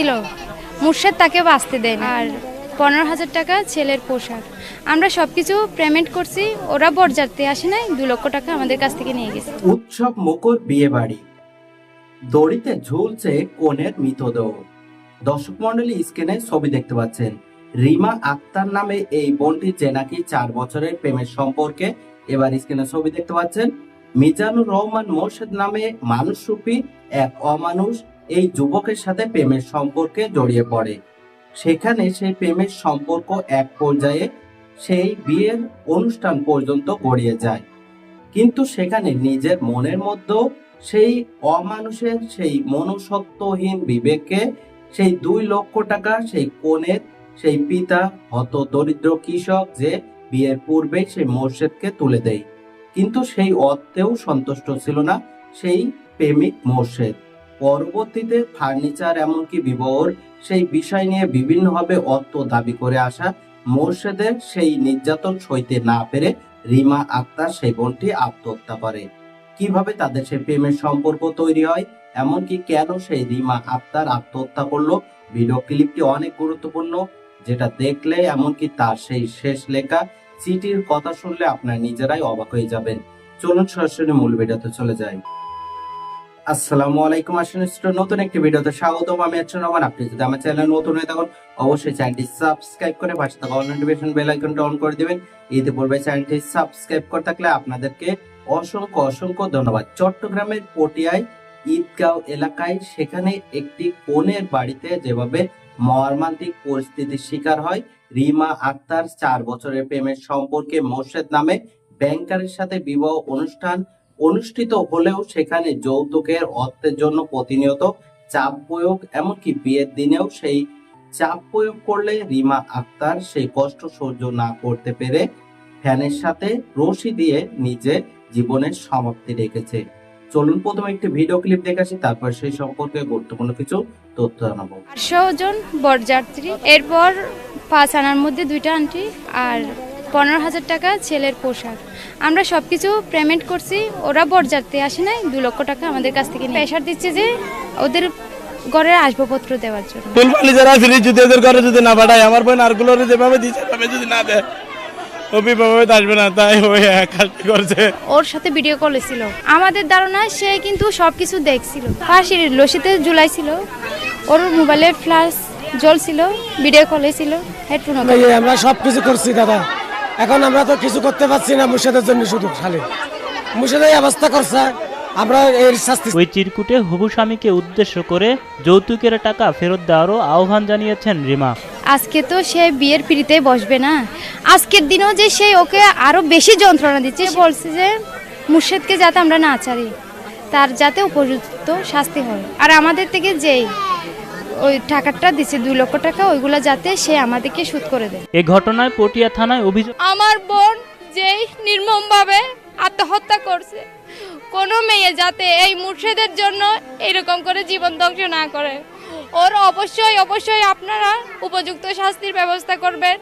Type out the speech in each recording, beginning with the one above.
ছিল। মুর্শেদ তাকে বাঁচতে দেয় আর পনেরো হাজার টাকা ছেলের পোশাক। আমরা সব কিছু পেমেন্ট করছি ওরা বরযাত্রী আসে নাই দু লক্ষ টাকা আমাদের কাছ থেকে নিয়ে গেছে। উৎসব মুখর বিয়ে বাড়ি দড়িতে ঝুলছে কনের মৃতদেহ। দর্শক মন্ডলী স্ক্রিনে ছবি দেখতে পাচ্ছেন রিমা আক্তার নামে এই বোনটি যে নাকি চার বছরের প্রেমের সম্পর্কে। এবার স্ক্রিনে ছবি দেখতে পাচ্ছেন মিজানুর রহমান মোর্শেদ নামে মানুষরূপী এক অমানুষ। এই যুবকের সাথে প্রেমের সম্পর্কে জড়িয়ে পড়ে। সেখানে সেই প্রেমের সম্পর্ক এক পর্যায়ে সেই বিয়ের অনুষ্ঠান পর্যন্ত গড়িয়ে যায়। কিন্তু সেখানে নিজের মনের মধ্যেও সেই অমানুষের, সেই মনুষ্যত্বহীন বিবেককে সেই দুই লক্ষ টাকা সেই কনের সেই পিতা হত দরিদ্র কৃষক যে বিয়ের পূর্বেই সেই মোর্শেদকে তুলে দেয়। কিন্তু সেই অর্থেও সন্তুষ্ট ছিল না সেই প্রেমিক মোর্শেদ। পরবর্তীতে ফার্নিচার এমনকি বিবাহর সেই বিষয় নিয়ে বিভিন্নভাবে অর্থ দাবি করে আসা মোর্শেদের সেই নির্যাতন সইতে না পেরে রিমা আক্তার সেই বোনটি আত্মহত্যা করে। কীভাবে তাদের সেই প্রেমের সম্পর্ক তৈরি হয়, এমনকি কেন সেই রিমা আক্তার আত্মহত্যা করল ভিডিও ক্লিপটি অনেক গুরুত্বপূর্ণ, যেটা দেখলে এমনকি তার সেই শেষ লেখা চিঠির কথা শুনলে আপনারা নিজেরাই অবাক হয়ে যাবেন। চলুন সরাসরি মূল ভিডিওতে চলে যাই। আসসালামু আলাইকুম আসুন নতুন একটি ভিডিওতে স্বাগতম। আমি আছি রহমান। আপনি যদি আমার চ্যানেল নতুন হয়ে থাকুন, অবশ্যই চ্যানেলটি সাবস্ক্রাইব করে পাশে থাকা নোটিফিকেশন বেল আইকনটা অন করে দিবেন। এতে পূর্বে চ্যানেলটি সাবস্ক্রাইব করে থাকলে আপনাদেরকে অসংখ্য অসংখ্য ধন্যবাদ। চট্টগ্রামের পটিয়ায় ঈদগাঁও এলাকায় সেখানে একটি কোণের বাড়িতে যেভাবে মর্মান্তিক পরিস্থিতির শিকার হয়, রিমা আক্তার চার বছরের প্রেমের সম্পর্কে মোর্শেদ নামে ব্যাংকারের সাথে বিবাহ অনুষ্ঠান অনুষ্ঠিত হলেও সেখানে যৌতুকের অর্থের জন্য প্রতিনিয়ত চাপ প্রয়োগ, এমনকি বিয়ের দিনেও সেই চাপ প্রয়োগ করলে রিমা আক্তার সেই কষ্ট সহ্য না করতে পেরে ফ্যানের সাথে রশি দিয়ে নিজে জীবনের সমাপ্তি রেখেছে চলুন প্রথমে একটি ভিডিও ক্লিপ দেখে আসি, তারপর সেই সম্পর্কে গুরুত্বপূর্ণ কিছু তথ্য জানাব। আটশো জন বরযাত্রী, এরপর পাঁচ আনার মধ্যে দুইটা আন্টি আর পনেরো হাজার টাকা ছেলের পোশাক। আমরা সব কিছু পেমেন্ট করছি ওরা বরযাত্রী আসে নাই দু লক্ষ টাকা আমাদের কাছ থেকে প্রেশার দিচ্ছে যে ওদের ঘরের আসবাবপত্র দেওয়ার জন্য। ফুলবালি যারা ফ্রি যদি ওদের ঘরে যদি না পাঠায় আমার বোন আরগুলোর যেভাবে দিচ্ছে সেভাবে যদি না দেয় অভিভাবক আসবে না তাই ওই কাজটি করছে। ওর সাথে ভিডিও কলে ছিল আমাদের ধারণা সে কিন্তু সব কিছু দেখছিল ফাঁসির লসিতে ঝুলাইছিল ওর মোবাইলে ফ্ল্যাশ জ্বলছিল ভিডিও কলে ছিল হেডফোন আমরা সব কিছু করছি দাদা। এখন আমরা তো কিছু করতে পারছি না মুর্শিদের জন্য শুধু খালি। মুর্শিদ এই অবস্থা করছে আমরা এর শাস্তি ওই চিরকুটে হবু স্বামীকে উদ্দেশ্য করে যৌতুকের টাকা ফেরত দেওয়ারও আহ্বান জানিয়েছেন রিমা। আজকে তো সে বিয়ের পিড়িতে বসবে না। আজকের দিনও যে সে ওকে আরও বেশি যন্ত্রণা দিচ্ছে সে বলছে যে মুর্শেদকে যাতে আমরা না ছাড়ি তার যাতে উপযুক্ত শাস্তি হয়। আর আমাদের থেকে যেই ওই টাকাটা দিচ্ছে দুই লক্ষ টাকা ওইগুলো যাতে সে আমাদেরকে শোধ করে দেয়। এ ঘটনায় পটিয়া থানায় অভিযোগ আমার বোন যেই নির্মমভাবে আত্মহত্যা করছে কোনো মেয়ে যাতে এই মুর্শেদের জন্য এরকম করে জীবন ধ্বংস না করে। ওর অবশ্যই অবশ্যই আপনারা উপযুক্ত শাস্তির ব্যবস্থা করবেন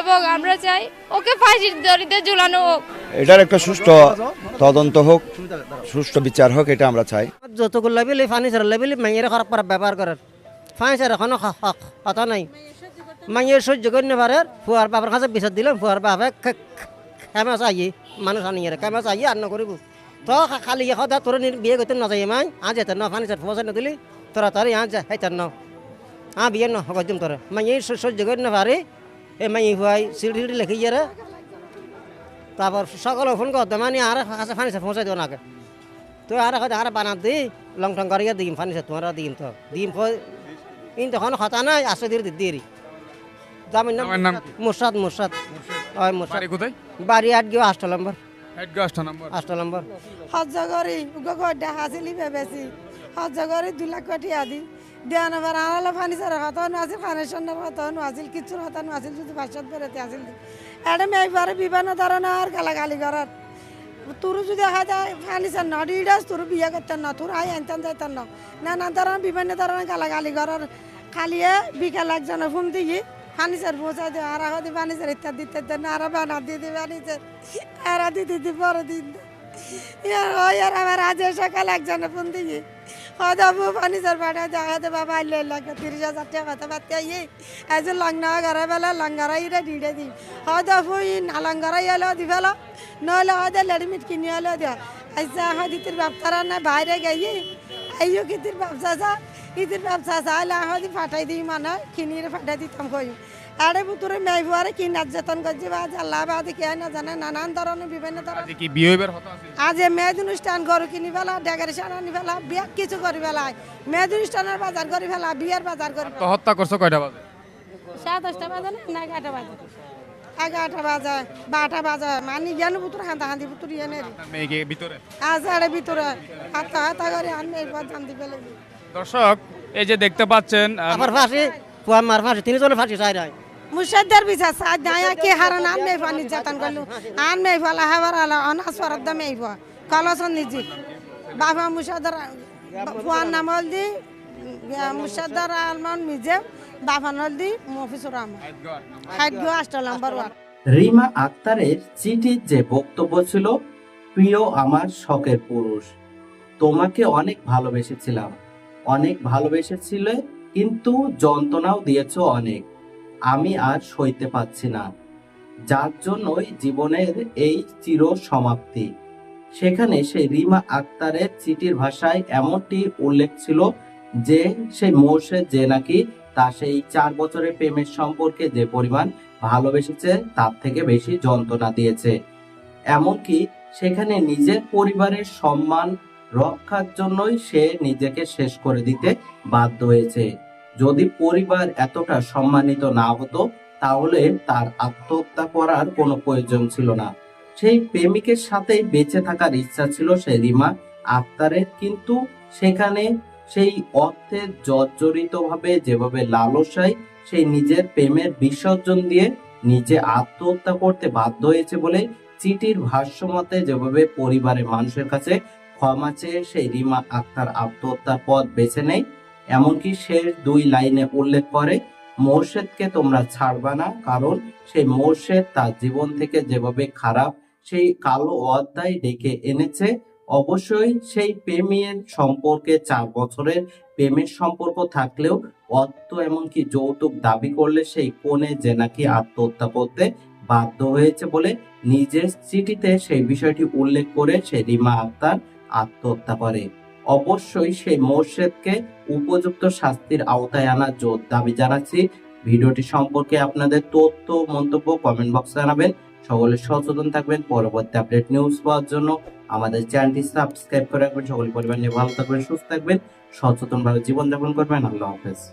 এবং আমরা চাই ওকে ফাঁসির দড়িতে ঝুলানো হোক। এটার একটা সুষ্ঠু তদন্ত হোক সুষ্ঠু বিচার হোক এটা আমরা চাই। যতগুলো লেবেলি ফার্নিচার লেবেলি মাইয়ের খারাপ খারাপ ব্যবহার করার। ফার্নিচার এখনও খা- খা- কথা নাই। মাইয়ের সহ্য করে নেবারে ফুয়ার বাবার কাছে বিচার দিলাম, ফুয়ার বাবা খেমা চাই মানুষ আনিয়ে খেমা চাই আর নকরিব তো খালি সদা তোর বিয়ে করতে নাযায় মাই। আজ এতে ন ফার্নিচার ফুয়া নদিলি। তোরা তারি আজ হেতার ন। আ, বিয়ে ন হক দিম তোরা মাইয়ের সহ্য করে নেবারে এ, মাই ফুয়াই সিঁড়ি সিঁড়ি লেখি যারে তারপর সকালে ফোন করতে মানে আর কাছে ফার্নিচার পৌঁছাই দেওয়া নাকে। তো আর হয়তো আর বানাত দি লং টং করিয়া দিম ফানি তোমার দিম তো দিম ইন তখন হতা নাই আসো দিয়ে দিদি জামিন নাম মুরসাদ মুরসাদ ওই মুরসাদ কোথায়? বাড়ি আট গিয়ে আষ্ট নম্বর আষ্ট নম্বর আষ্ট নম্বর হজগরি উগো দেখাছিলি বেবেছি হজগরি দু লাখ কোটি আদি। দেওয়া নাম্বার আনালে ফার্নিচার কথা আছিল কানেকশনের কথা আছিল কিচ্ছুর কথা আছিল যদি বাসত বেরোতে আছিল। এটা মেয়ে বিভিন্ন ধরনের গালাগালি করার তোর যদি দেখা যায় ফার্নিচার না ডিডাস তোর বিয়ে করতেন না, তোর আই আনতেন যাইতেন না। নানা ধরনের, বিভিন্ন ধরনের গালাগালি করার খালিয়ে বিকাল একজনের ফোন দিয়ে ফার্নিচার বোঝা দেয় আর আগে ফার্নিচার ইত্যাদি ইত্যাদি না আর বানা দিয়ে দিই ফার্নিচার আর দিদি দিদি পরে দিন আর আমার আজ সকাল একজনের ফোন দিই আপু ফার্নিচার পাঠায় দেখা দে বাবা, আইলে লাগে তিরিশ হাজার টাকা কথা বাড়তে আইয়ে। এজ লঙ্গা ঘরে বেলা লঙ্গারা ইরে ডিড়ে দিই হয়তো আপু ই না লঙ্গারাই হলেও দি ফেলো। নহলে হয়তো লেডিমিট কিনি হলেও দিও আইসা হয়তো তির ব্যবসারা না বাইরে গিয়ে আইও কি তির ব্যবসা চা ইতির ব্যবসা চাইলে হয়তো ফাটাই দিই মানে কিনিয়ে ফাটাই দিতাম কই। আরে বুতুরে মেয়ে বুয়ারে কি নির্যাতন করছে বা আল্লাহ বাদে কে না জানে নানান ধরনের বিভিন্ন ধরনের কি বিয়ে হইবার হতো আছে আজ এ মেয়েদ অনুষ্ঠান গরু কিনি ফেলা ডেকারেশন আনি ফেলা বিয়ে কিছু করি ফেলা মেয়েদ অনুষ্ঠানের বাজার করি ফেলা বিয়ের বাজার করি তো হত্যা করছ কয়টা বাজে? সাত দশটা বাজে না এগারোটা বাজে। এগারোটা বাজে বারোটা বাজে মানি জ্ঞান পুতুর হান্দা হান্দি পুতুর ইয়ে নেই মেয়েকে ভিতরে? আজ আরে ভিতরে। হাতা হাতা করে আনবে এরপর জানতে পেলে দর্শক এই যে দেখতে পাচ্ছেন আবার ফাঁসি ফুয়ার মার ফাঁসি তিনজনের ফাঁসি চাই রায় মুর্শিদার বিচার সাজ দায়া কে হারান আন মেয়ে পানি যাতান করলু আন মেয়ে ফলা হাবার আলা অনাস ফরদ্দ মেয়ে ফা। কলসন নিজি বাবা মুর্শিদার ফুয়ার নাম হল দি মুর্শিদার আলমান মিজে বাবা নল দি মফিসুর রহমান। খাদ্য আষ্ট নাম্বার রিমা আক্তারের চিঠির যে বক্তব্য ছিল প্রিয় আমার শখের পুরুষ তোমাকে অনেক ভালোবেসেছিলাম। অনেক ভালোবেসেছিলে কিন্তু যন্ত্রণাও দিয়েছ অনেক। আমি আর সইতে পারছি না। যার জন্যই জীবনের এই চির সমাপ্তি। সেখানে সেই রিমা আক্তারের চিঠির ভাষায় এমনটি উল্লেখ ছিল যে সেই মোর্শেদ যে নাকি তা সেই চার বছরের প্রেমের সম্পর্কে যে পরিমাণ ভালোবেসেছে তার থেকে বেশি যন্ত্রণা দিয়েছে। এমনকি সেখানে নিজের পরিবারের সম্মান রক্ষার জন্যই সে নিজেকে শেষ করে দিতে বাধ্য হয়েছে। যদি পরিবার এতটা সম্মানিত না হতো, তাহলে তার আত্মহত্যা করার কোনো প্রয়োজন ছিল না। সেই প্রেমিকের সাথে বেঁচে থাকার ইচ্ছা ছিল সেই রিমা আক্তারের, কিন্তু সেখানে সেই অর্থে জর্জরিত ভাবে যেভাবে লালসায় সেই নিজের প্রেমের বিসর্জন দিয়ে নিজে আত্মহত্যা করতে বাধ্য হয়েছে বলে চিঠির ভাষ্যমতে যেভাবে পরিবারের মানুষের কাছে ক্ষমা চেয়ে সেই রিমা আক্তার আত্মহত্যার পথ বেছে নেয় এমনকি সে দুই লাইনে উল্লেখ করে, মোর্শেদকে তোমরা ছাড়বা না, কারণ সেই মোর্শেদ তার জীবন থেকে যেভাবে খারাপ, সেই কালো অধ্যায় ডেকে এনেছে। অবশ্যই সেই প্রেমের সম্পর্কে চার বছরের প্রেমের সম্পর্ক থাকলেও অর্থ এমনকি যৌতুক দাবি করলে সেই কোণে যে নাকি আত্মহত্যা করতে বাধ্য হয়েছে বলে নিজের চিঠিতে সেই বিষয়টি উল্লেখ করে সে রিমা আক্তার আত্মহত্যা করে। অবশ্যই সেই মোর্শেদকে উপযুক্ত শাস্তির আওতায় আনার জোর দাবি জানাচ্ছি। ভিডিওটি সম্পর্কে আপনাদের তথ্য, মন্তব্য কমেন্ট বক্সে জানাবেন। সকলে সচেতন থাকবেন। পরবর্তী আপডেট নিউজ পাওয়ার জন্য আমাদের চ্যানেলটি সাবস্ক্রাইব করে রাখবেন। সকল পরিবার নিয়ে ভালো থাকবেন, সুস্থ থাকবেন। সচেতনভাবে জীবনযাপন করবেন। আল্লাহ হাফেজ।